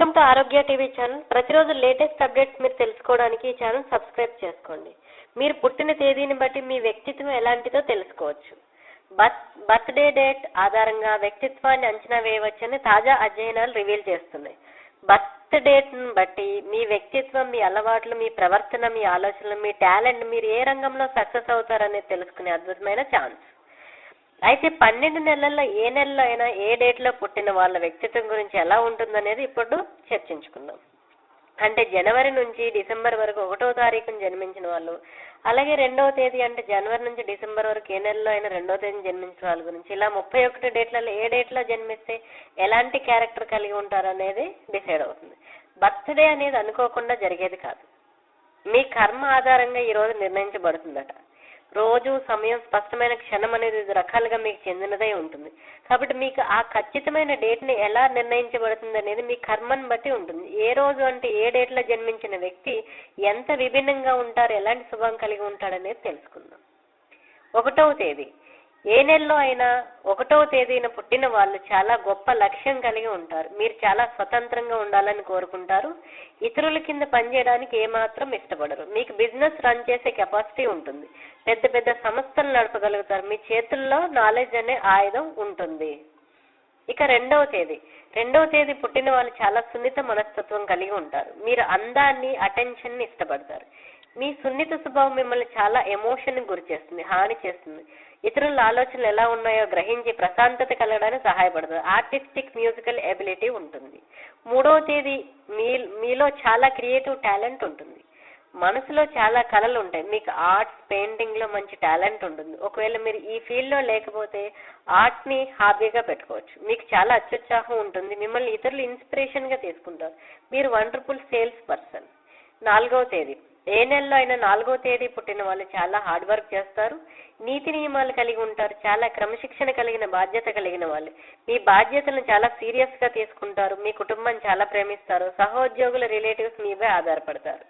Welcome to ఆరోగ్య TV channel. ప్రతిరోజు latest updates మీరు తెలుసుకోవడానికి ఈ ఛానల్ సబ్స్క్రైబ్ చేసుకోండి. మీరు పుట్టిన తేదీని బట్టి మీ వ్యక్తిత్వం ఎలాంటిదో తెలుసుకోవచ్చు. బర్త్ బర్త్డే డేట్ ఆధారంగా వ్యక్తిత్వాన్ని అంచనా వేయవచ్చని తాజా అధ్యయనాలు రివీల్ చేస్తున్నాయి. బర్త్ డేట్ను బట్టి మీ వ్యక్తిత్వం మీ అలవాట్లు మీ ప్రవర్తన మీ ఆలోచనలు మీ టాలెంట్ మీరు ఏ రంగంలో సక్సెస్ అవుతారనేది తెలుసుకునే అద్భుతమైన ఛాన్స్. అయితే పన్నెండు నెలల్లో ఏ నెలలో అయినా ఏ డేట్లో పుట్టిన వాళ్ళ వ్యక్తిత్వం గురించి ఎలా ఉంటుందనేది ఇప్పుడు చర్చించుకుందాం. అంటే జనవరి నుంచి డిసెంబర్ వరకు ఒకటో తారీఖున జన్మించిన వాళ్ళు అలాగే రెండవ తేదీ అంటే జనవరి నుంచి డిసెంబర్ వరకు ఏ నెలలో అయినా రెండవ తేదీ జన్మించిన వాళ్ళ గురించి ఇలా ముప్పై ఒకటి డేట్లలో ఏ డేట్లో జన్మిస్తే ఎలాంటి క్యారెక్టర్ కలిగి ఉంటారు అనేది డిసైడ్ అవుతుంది. బర్త్డే అనేది అనుకోకుండా జరిగేది కాదు. మీ కర్మ ఆధారంగా ఈ రోజు నిర్ణయించబడుతుందట. రోజు సమయం స్పష్టమైన క్షణం అనేది వివిధ రకాలుగా మీకు చెందినదై ఉంటుంది. కాబట్టి మీకు ఆ ఖచ్చితమైన డేట్ని ఎలా నిర్ణయించబడుతుంది అనేది మీ కర్మను బట్టి ఉంటుంది. ఏ రోజు అంటే ఏ డేట్లో జన్మించిన వ్యక్తి ఎంత విభిన్నంగా ఉంటారు ఎలాంటి శుభం కలిగి ఉంటాడనేది తెలుసుకుందాం. ఒకటవ తేదీ. ఏ నెలలో అయినా ఒకటవ తేదీన పుట్టిన వాళ్ళు చాలా గొప్ప లక్ష్యం కలిగి ఉంటారు. మీరు చాలా స్వతంత్రంగా ఉండాలని కోరుకుంటారు. ఇతరుల కింద పనిచేయడానికి ఏమాత్రం ఇష్టపడరు. మీకు బిజినెస్ రన్ చేసే కెపాసిటీ ఉంటుంది. పెద్ద పెద్ద సంస్థలు నడపగలుగుతారు. మీ చేతుల్లో నాలెడ్జ్ అనే ఆయుధం ఉంటుంది. ఇక రెండవ తేదీ. రెండవ తేదీ పుట్టిన వాళ్ళు చాలా సున్నిత మనస్తత్వం కలిగి ఉంటారు. మీరు అందాన్ని అటెన్షన్ని ఇష్టపడతారు. మీ సున్నిత స్వభావం మిమ్మల్ని చాలా ఎమోషన్ గురి చేస్తుంది హాని చేస్తుంది. ఇతరుల ఆలోచనలు ఎలా ఉన్నాయో గ్రహించి ప్రశాంతత కలగడానికి సహాయపడుతుంది. ఆర్టిస్టిక్ మ్యూజికల్ ఎబిలిటీ ఉంటుంది. మూడవ తేదీ మీ మీలో చాలా క్రియేటివ్ టాలెంట్ ఉంటుంది. మనసులో చాలా కళలు ఉంటాయి. మీకు ఆర్ట్స్ పెయింటింగ్లో మంచి టాలెంట్ ఉంటుంది. ఒకవేళ మీరు ఈ ఫీల్డ్లో లేకపోతే ఆర్ట్ని హాబీగా పెట్టుకోవచ్చు. మీకు చాలా అత్యుత్సాహం ఉంటుంది. మిమ్మల్ని ఇతరులు ఇన్స్పిరేషన్గా తీసుకుంటారు. మీరు వండర్ఫుల్ సేల్స్ పర్సన్ నాలుగవ తేదీ. ఏ నెలలో అయినా నాలుగో తేదీ పుట్టిన వాళ్ళు చాలా హార్డ్ వర్క్ చేస్తారు. నీతి నియమాలు కలిగి ఉంటారు. చాలా క్రమశిక్షణ కలిగిన బాధ్యత కలిగిన వాళ్ళు. మీ బాధ్యతలను చాలా సీరియస్గా తీసుకుంటారు. మీ కుటుంబం చాలా ప్రేమిస్తారు. సహోద్యోగుల రిలేటివ్స్ మీపై ఆధారపడతారు.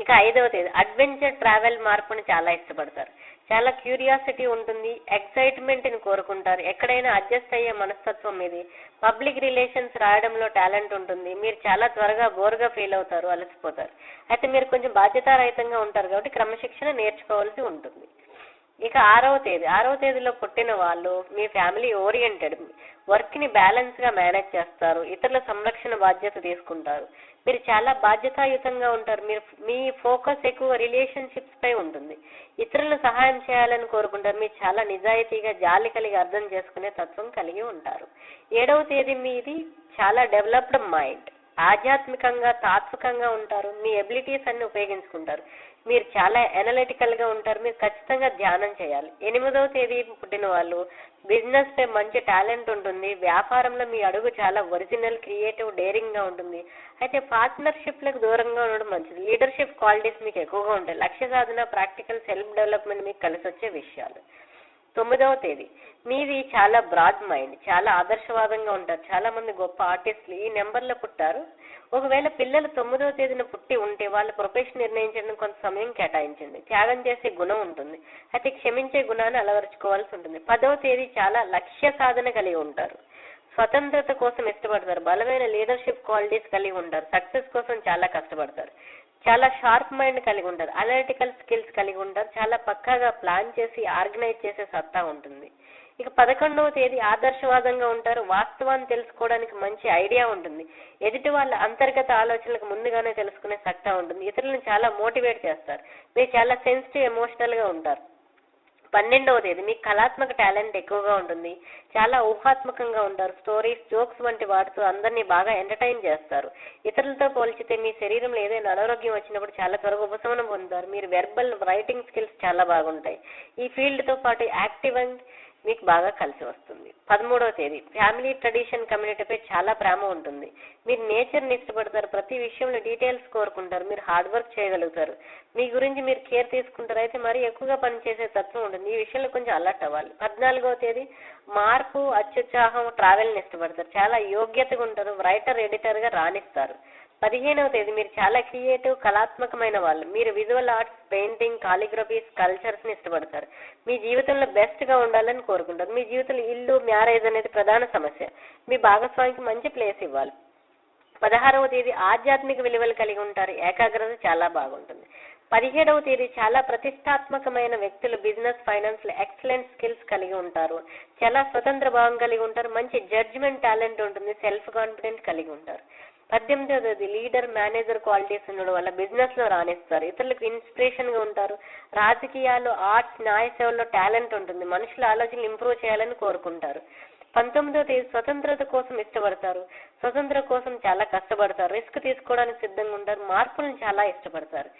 ఇక ఐదవ తేదీ అడ్వెంచర్ ట్రావెల్ మార్పుని చాలా ఇష్టపడతారు. చాలా క్యూరియాసిటీ ఉంటుంది ఎక్సైట్మెంట్ని కోరుకుంటారు. ఎక్కడైనా అడ్జస్ట్ అయ్యే మనస్తత్వం ఇది. పబ్లిక్ రిలేషన్స్ రాయడంలో టాలెంట్ ఉంటుంది. మీరు చాలా త్వరగా బోర్గా ఫీల్ అవుతారు అలసిపోతారు. అయితే మీరు కొంచెం బాధ్యతారహితంగా ఉంటారు కాబట్టి క్రమశిక్షణ నేర్చుకోవాల్సి ఉంటుంది. ఇక ఆరవ తేదీ ఆరవ తేదీలో పుట్టిన వాళ్ళు మీ ఫ్యామిలీ ఓరియంటెడ్ వర్క్ని బ్యాలెన్స్గా మేనేజ్ చేస్తారు ఇతరుల సంరక్షణ బాధ్యత తీసుకుంటారు. మీరు చాలా బాధ్యతాయుతంగా ఉంటారు మీరు మీ ఫోకస్ ఎక్కువ రిలేషన్షిప్స్ పై ఉంటుంది. ఇతరులను సహాయం చేయాలని కోరుకుంటారు మీరు చాలా నిజాయితీగా జాలి కలిగి అర్థం చేసుకునే తత్వం కలిగి ఉంటారు. ఏడవ తేదీ మీది చాలా డెవలప్డ్ మైండ్ ఆధ్యాత్మికంగా తాత్వికంగా ఉంటారు మీ ఎబిలిటీస్ అన్ని ఉపయోగించుకుంటారు. మీరు చాలా ఎనలిటికల్గా ఉంటారు మీరు ఖచ్చితంగా ధ్యానం చేయాలి. ఎనిమిదవ తేదీ పుట్టిన వాళ్ళు బిజినెస్ పై మంచి టాలెంట్ ఉంటుంది వ్యాపారంలో మీ అడుగు చాలా ఒరిజినల్ క్రియేటివ్ డేరింగ్గా ఉంటుంది. అయితే పార్ట్నర్షిప్లకు దూరంగా ఉండడం మంచిది. లీడర్షిప్ క్వాలిటీస్ మీకు ఎక్కువగా ఉంటాయి. లక్ష్య సాధన ప్రాక్టికల్ సెల్ఫ్ డెవలప్మెంట్ మీకు కలిసి వచ్చే విషయాలు. తొమ్మిదవ తేదీ. మీది చాలా బ్రాడ్ మైండ్ చాలా ఆదర్శవాదంగా ఉంటారు. చాలా మంది గొప్ప ఆర్టిస్టులు ఈ నెంబర్లో పుట్టారు. ఒకవేళ పిల్లలు తొమ్మిదవ తేదీన పుట్టి ఉంటే వాళ్ళ ప్రొఫెషన్ నిర్ణయించడం కొంత సమయం కేటాయించండి. త్యాగం చేసే గుణం ఉంటుంది. అయితే క్షమించే గుణాన్ని అలవరుచుకోవాల్సి ఉంటుంది. పదవ తేదీ చాలా లక్ష్య సాధన కలిగి ఉంటారు. స్వతంత్రత కోసం ఇష్టపడతారు. బలమైన లీడర్షిప్ క్వాలిటీస్ కలిగి ఉంటారు. సక్సెస్ కోసం చాలా కష్టపడతారు. చాలా షార్ప్ మైండ్ కలిగి ఉంటారు అనలిటికల్ స్కిల్స్ కలిగి ఉంటారు చాలా పక్కాగా ప్లాన్ చేసి ఆర్గనైజ్ చేసే సత్తా ఉంటుంది. ఇక పదకొండవ తేదీ ఆదర్శవాదంగా ఉంటారు. వాస్తవాన్ని తెలుసుకోవడానికి మంచి ఐడియా ఉంటుంది. ఎదుటి వాళ్ళ అంతర్గత ఆలోచనలకు ముందుగానే తెలుసుకునే సత్తా ఉంటుంది. ఇతరులను చాలా మోటివేట్ చేస్తారు. మీరు చాలా సెన్సిటివ్ ఎమోషనల్గా ఉంటారు. పన్నెండవ తేదీ మీకు కళాత్మక టాలెంట్ ఎక్కువగా ఉంటుంది. చాలా ఊహాత్మకంగా ఉంటారు. స్టోరీస్ జోక్స్ వంటి వాటితో అందరినీ బాగా ఎంటర్టైన్ చేస్తారు. ఇతరులతో పోల్చితే మీ శరీరంలో ఏదైనా అనారోగ్యం వచ్చినప్పుడు చాలా త్వరగా ఉపశమనం పొందుతారు. మీరు వెర్బల్ రైటింగ్ స్కిల్స్ చాలా బాగుంటాయి. ఈ ఫీల్డ్తో పాటు యాక్టివ్ అండ్ మీకు బాగా కలిసి వస్తుంది. పదమూడవ తేదీ. ఫ్యామిలీ ట్రెడిషన్ కమ్యూనిటీపై చాలా ప్రేమ ఉంటుంది. మీరు నేచర్ని ఇష్టపడతారు. ప్రతి విషయంలో డీటెయిల్స్ కోరుకుంటారు. మీరు హార్డ్ వర్క్ చేయగలుగుతారు. మీ గురించి మీరు కేర్ తీసుకుంటారు. అయితే మరీ ఎక్కువగా పనిచేసే తత్వం ఉంటుంది. ఈ విషయంలో కొంచెం అలర్ట్ అవ్వాలి. పద్నాలుగవ తేదీ. మార్పు అత్యుత్సాహం ట్రావెల్ని ఇష్టపడతారు. చాలా యోగ్యతగా ఉంటారు. రైటర్ ఎడిటర్గా రాణిస్తారు. పదిహేనవ తేదీ మీరు చాలా క్రియేటివ్ కళాత్మకమైన వాళ్ళు. మీరు విజువల్ ఆర్ట్స్ పెయింటింగ్ కాలిగ్రఫీస్ కల్చర్స్ని ఇష్టపడతారు. మీ జీవితంలో బెస్ట్గా ఉండాలని కోరుకుంటారు. మీ జీవితంలో ఇల్లు మ్యారేజ్ అనేది ప్రధాన సమస్య. మీ భాగస్వామికి మంచి ప్లేస్ ఇవ్వాలి. పదహారవ తేదీ ఆధ్యాత్మిక విలువలు కలిగి ఉంటారు. ఏకాగ్రత చాలా బాగుంటుంది. పదిహేడవ తేదీ చాలా ప్రతిష్టాత్మకమైన వ్యక్తులు బిజినెస్ ఫైనాన్స్ ఎక్సలెంట్ స్కిల్స్ కలిగి ఉంటారు. చాలా స్వతంత్ర భావం కలిగి ఉంటారు. మంచి జడ్జిమెంట్ టాలెంట్ ఉంటుంది. సెల్ఫ్ కాన్ఫిడెంట్ కలిగి ఉంటారు. పద్దెనిమిదవ తేదీ లీడర్ మేనేజర్ క్వాలిటీస్ ఉండడం వల్ల బిజినెస్లో రాణిస్తారు. ఇతరులకు ఇన్స్పిరేషన్గా ఉంటారు. రాజకీయాలు ఆర్ట్స్ న్యాయ సేవల్లో టాలెంట్ ఉంటుంది. మనుషుల ఆలోచనలు ఇంప్రూవ్ చేయాలని కోరుకుంటారు. పంతొమ్మిదవ తేదీ స్వతంత్రత కోసం ఇష్టపడతారు. స్వతంత్ర కోసం చాలా కష్టపడతారు. రిస్క్ తీసుకోవడానికి సిద్ధంగా ఉంటారు. మార్పులను చాలా ఇష్టపడతారు.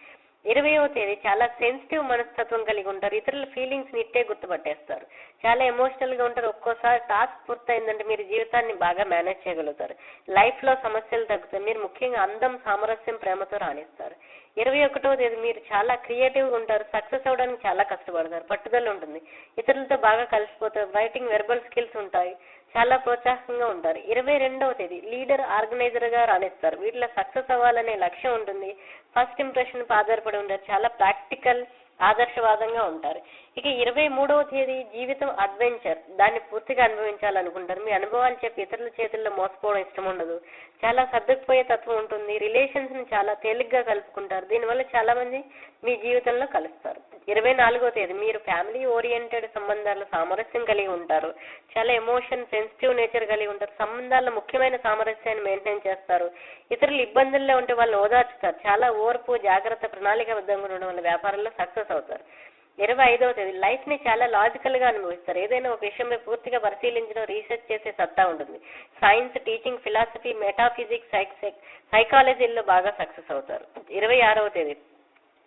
ఇరవయో తేదీ చాలా సెన్సిటివ్ మనస్తత్వం కలిగి ఉంటారు. ఇతరుల ఫీలింగ్స్ నిట్టే గుర్తుపట్టేస్తారు. చాలా ఎమోషనల్గా ఉంటారు. ఒక్కోసారి టాస్క్ పూర్తయిందంటే మీరు జీవితాన్ని బాగా మేనేజ్ చేయగలుగుతారు. లైఫ్లో సమస్యలు తగ్గుతాయి. మీరు ముఖ్యంగా అందం సామరస్యం ప్రేమతో రాణిస్తారు. ఇరవై ఒకటవ తేదీ మీరు చాలా క్రియేటివ్గా ఉంటారు. సక్సెస్ అవడానికి చాలా కష్టపడతారు. పట్టుదల ఉంటుంది. ఇతరులతో బాగా కలిసిపోతారు. రైటింగ్ వెర్బల్ స్కిల్స్ ఉంటాయి. చాలా ప్రోత్సాహంగా ఉంటారు. ఇరవై రెండవ తేదీ లీడర్ ఆర్గనైజర్గా రాణిస్తారు. వీటిలో సక్సెస్ అవ్వాలనే లక్ష్యం ఉంటుంది. ఫస్ట్ ఇంప్రెషన్ ఆధారపడి ఉంటారు. చాలా ప్రాక్టికల్ ఆదర్శవాదంగా ఉంటారు. ఇక ఇరవై మూడవ తేదీ జీవితం అడ్వెంచర్. దాన్ని పూర్తిగా అనుభవించాలనుకుంటారు. మీ అనుభవాలు చెప్పి ఇతరుల చేతుల్లో మోసపోవడం ఇష్టం ఉండదు. చాలా సర్దుకుపోయే తత్వం ఉంటుంది. రిలేషన్స్ని చాలా తేలిగ్గా కలుపుకుంటారు. దీనివల్ల చాలా మంది మీ జీవితంలో కలుస్తారు. ఇరవై నాలుగో తేదీ మీరు ఫ్యామిలీ ఓరియంటెడ్ సంబంధాల్లో సామరస్యం కలిగి ఉంటారు. చాలా ఎమోషన్ సెన్సిటివ్ నేచర్ కలిగి ఉంటారు. సంబంధాల్లో ముఖ్యమైన సామరస్యాన్ని మెయింటైన్ చేస్తారు. ఇతరులు ఇబ్బందుల్లో ఉంటే వాళ్ళని ఓదార్చుతారు. చాలా ఓర్పు జాగ్రత్త ప్రణాళికాబద్ధంగా ఉండడం వల్ల వ్యాపారంలో సక్సెస్ అవుతారు. ఇరవై ఐదవ తేదీ. లైఫ్ని చాలా లాజికల్గా అనుభవిస్తారు. ఏదైనా ఒక విషయంపై పూర్తిగా పరిశీలించడం రీసెర్చ్ చేసే సత్తా ఉంటుంది. సైన్స్ టీచింగ్ ఫిలాసఫీ మెటాఫిజిక్స్ సైకాలజీలో బాగా సక్సెస్ అవుతారు. ఇరవై ఆరవ తేదీ.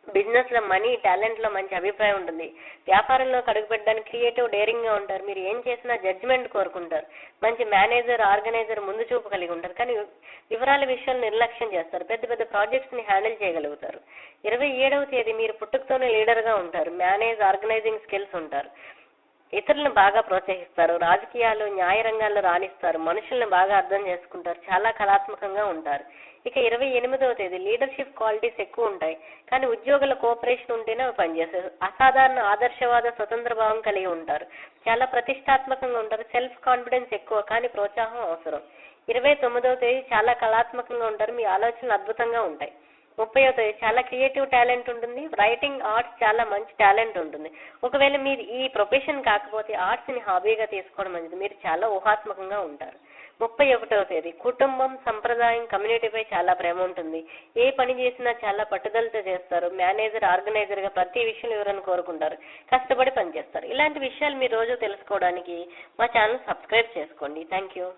బిజినెస్లో మనీ టాలెంట్లో మంచి అభిప్రాయం ఉంటుంది. వ్యాపారంలో కడుగుపెట్టడానికి క్రియేటివ్ డేరింగ్గా ఉంటారు. మీరు ఏం చేసినా జడ్జిమెంట్ కోరుకుంటారు. మంచి మేనేజర్ ఆర్గనైజర్ ముందు చూపు కలిగి ఉంటారు. కానీ వివరాల విషయాలు నిర్లక్ష్యం చేస్తారు. పెద్ద పెద్ద ప్రాజెక్ట్స్ని హ్యాండిల్ చేయగలుగుతారు. ఇరవై ఏడవ తేదీ మీరు పుట్టుకతోనే లీడర్గా ఉంటారు. మేనేజ్ ఆర్గనైజింగ్ స్కిల్స్ ఉంటారు. ఇతరులను బాగా ప్రోత్సహిస్తారు రాజకీయాలు న్యాయ రంగాల్లో రాణిస్తారు మనుషులను బాగా అర్థం చేసుకుంటారు చాలా కళాత్మకంగా ఉంటారు. ఇక ఇరవై ఎనిమిదవ తేదీ లీడర్షిప్ క్వాలిటీస్ ఎక్కువ ఉంటాయి కానీ ఉద్యోగుల కోఆపరేషన్ ఉంటేనే అవి పనిచేస్తారు అసాధారణ ఆదర్శవాద స్వతంత్ర భావం కలిగి ఉంటారు. చాలా ప్రతిష్టాత్మకంగా ఉంటారు సెల్ఫ్ కాన్ఫిడెన్స్ ఎక్కువ కానీ ప్రోత్సాహం అవసరం. ఇరవై తొమ్మిదవ తేదీ చాలా కళాత్మకంగా ఉంటారు మీ ఆలోచనలు అద్భుతంగా ఉంటాయి. ముప్పై తేదీ చాలా క్రియేటివ్ టాలెంట్ ఉంటుంది. రైటింగ్ ఆర్ట్స్ చాలా మంచి టాలెంట్ ఉంటుంది. ఒకవేళ మీరు ఈ ప్రొఫెషన్ కాకపోతే ఆర్ట్స్ని హాబీగా తీసుకోవడం మంచిది మీరు చాలా ఊహాత్మకంగా ఉంటారు. ముప్పై ఒకటవ తేదీ కుటుంబం సంప్రదాయం కమ్యూనిటీపై చాలా ప్రేమ ఉంటుంది. ఏ పని చేసినా చాలా పట్టుదలతో చేస్తారు. మేనేజర్ ఆర్గనైజర్గా ప్రతి విషయం వివరణ కోరుకుంటారు. కష్టపడి పనిచేస్తారు. ఇలాంటి విషయాలు మీరు రోజు తెలుసుకోవడానికి మా ఛానల్ సబ్స్క్రైబ్ చేసుకోండి. Thank you